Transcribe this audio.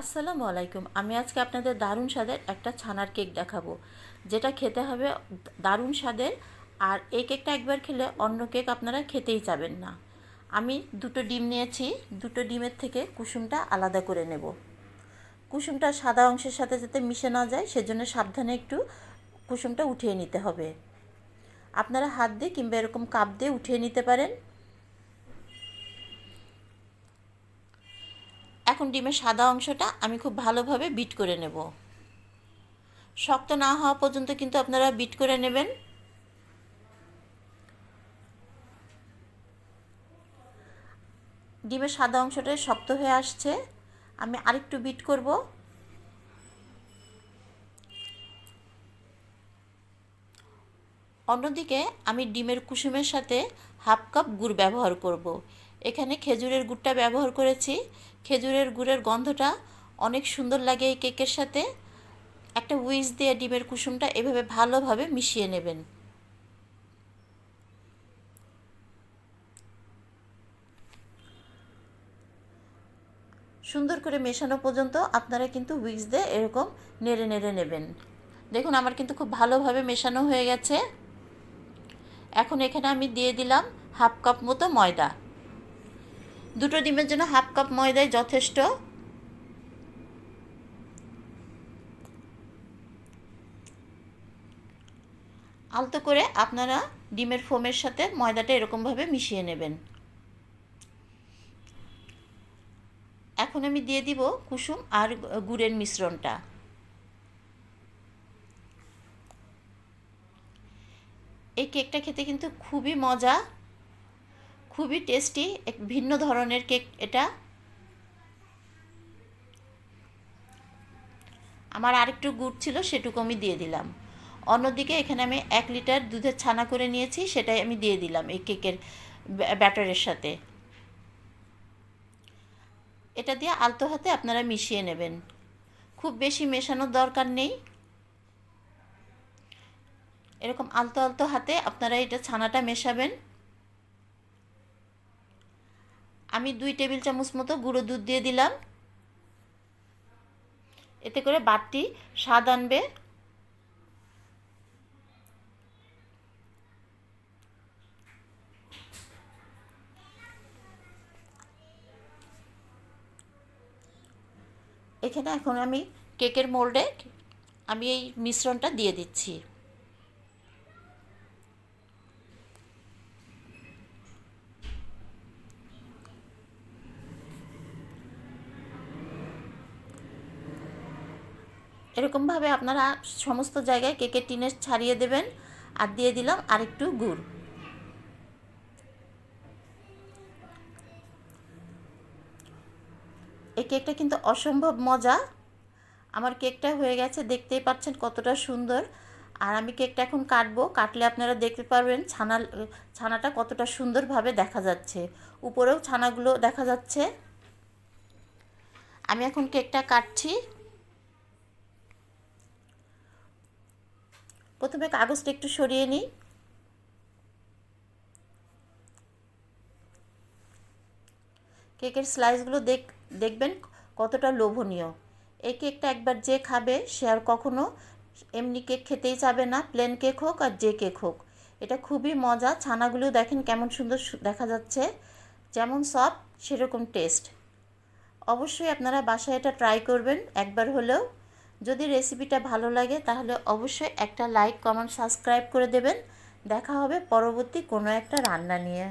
আসসালামু আলাইকুম। আমি আজকে আপনাদের দারুণ স্বাদের একটা ছানার কেক দেখাবো, যেটা খেতে হবে দারুণ স্বাদের, আর এই কেকটা একবার খেলে অন্য কেক আপনারা খেতেই চাবেন না। আমি দুটো ডিম নিয়েছি, দুটো ডিমের থেকে কুসুমটা আলাদা করে নেব। কুসুমটা সাদা অংশের সাথে যাতে মিশে না যায়, সেজন্য সাবধানে একটু কুসুমটা উঠিয়ে নিতে হবে। আপনারা হাত দিয়ে কিংবা এরকম কাপ দিয়ে উঠিয়ে নিতে পারেন। এখন ডিমের সাদা অংশটা আমি খুব ভালোভাবে বিট করে নেব। শক্ত না হওয়া পর্যন্ত কিন্তু আপনারা বিট করে নেবেন। ডিমের সাদা অংশটা শক্ত হয়ে আসছে। আমি আরেকটু বিট করব। অন্যদিকে আমি ডিমের কুসুমের সাথে হাফ কাপ গুড় ব্যবহার করব। এখানে খেজুরের গুড়টা ব্যবহার করেছি। খেজুরের গুড়ের গন্ধটা অনেক সুন্দর লাগে এই কেকের সাথে। একটা উইজ দিয়ে ডিমের কুসুমটা এভাবে ভালোভাবে মিশিয়ে নেবেন। সুন্দর করে মেশানো পর্যন্ত আপনারা কিন্তু উইক্স দিয়ে এরকম নেড়ে নেড়ে নেবেন। দেখুন, আমার কিন্তু খুব ভালোভাবে মেশানো হয়ে গেছে। এখন এখানে আমি দিয়ে দিলাম হাফ কাপ মতো ময়দা। দুটো ডিমের জন্য হাফ কাপ ময়দাই যথেষ্ট। আলতো করে আপনারা ডিমের ফোমের সাথে ময়দাটা এরকমভাবে মিশিয়ে নেবেন। এখন আমি দিয়ে দিব কুসুম আর গুড়ের মিশ্রণটা। এই কেকটা খেতে কিন্তু খুবই মজা। খুবই টেস্টি এক ভিন্ন ধরনের কেক এটা। আমার আরেকটু গুড় ছিল, সেটুকু আমি দিয়ে দিলাম। অন্যদিকে এখানে আমি এক লিটার দুধের ছানা করে নিয়েছি, সেটাই আমি দিয়ে দিলাম এই কেকের ব্যাটারের সাথে। এটা দিয়ে আলতো হাতে আপনারা মিশিয়ে নেবেন। খুব বেশি মেশানোর দরকার নেই। এরকম আলতো আলতো হাতে আপনারা এটা ছানাটা মেশাবেন। আমি দুই টেবিল চামচ মতো গুঁড়ো দুধ দিয়ে দিলাম। এতে করে বাটটি স্বাদ আনবে। এখানে এখন আমি কেকের মোল্ডে আমি এই মিশ্রণটা দিয়ে দিচ্ছি। এরকমভাবে আপনারা সমস্ত জায়গায় কেকের টিনে ছাড়িয়ে দেবেন আর দিয়ে দিলাম আরেকটু গুড়। এই কেকটা কিন্তু অসম্ভব মজা। আমার কেকটা হয়ে গেছে, দেখতেই পাচ্ছেন কতটা সুন্দর। আর আমি কেকটা এখন কাটবো, কাটলে আপনারা দেখতে পারবেন ছানা ছানাটা কতটা সুন্দরভাবে দেখা যাচ্ছে। উপরেও ছানাগুলো দেখা যাচ্ছে। আমি এখন কেকটা কাটছি। প্রথমে কাগজটা একটু সরিয়ে নিই। কেকের স্লাইসগুলো দেখ, দেখবেন কতটা লোভনীয়। এই কেকটা একবার যে খাবে, সে আর কখনো এমনি কেক খেতেই চাবে না প্লেন কেক হোক আর যে কেক হোক। এটা খুবই মজা। ছানাগুলো দেখেন কেমন সুন্দর দেখা যাচ্ছে। যেমন সফট সেরকম টেস্ট অবশ্যই আপনারা বাসায় এটা ট্রাই করবেন। একবার হলেও যদি রেসিপিটা ভালো লাগে, তাহলে অবশ্যই একটা লাইক কমেন্ট সাবস্ক্রাইব করে দেবেন। দেখা হবে পরবর্তী কোনো একটা রান্না নিয়ে।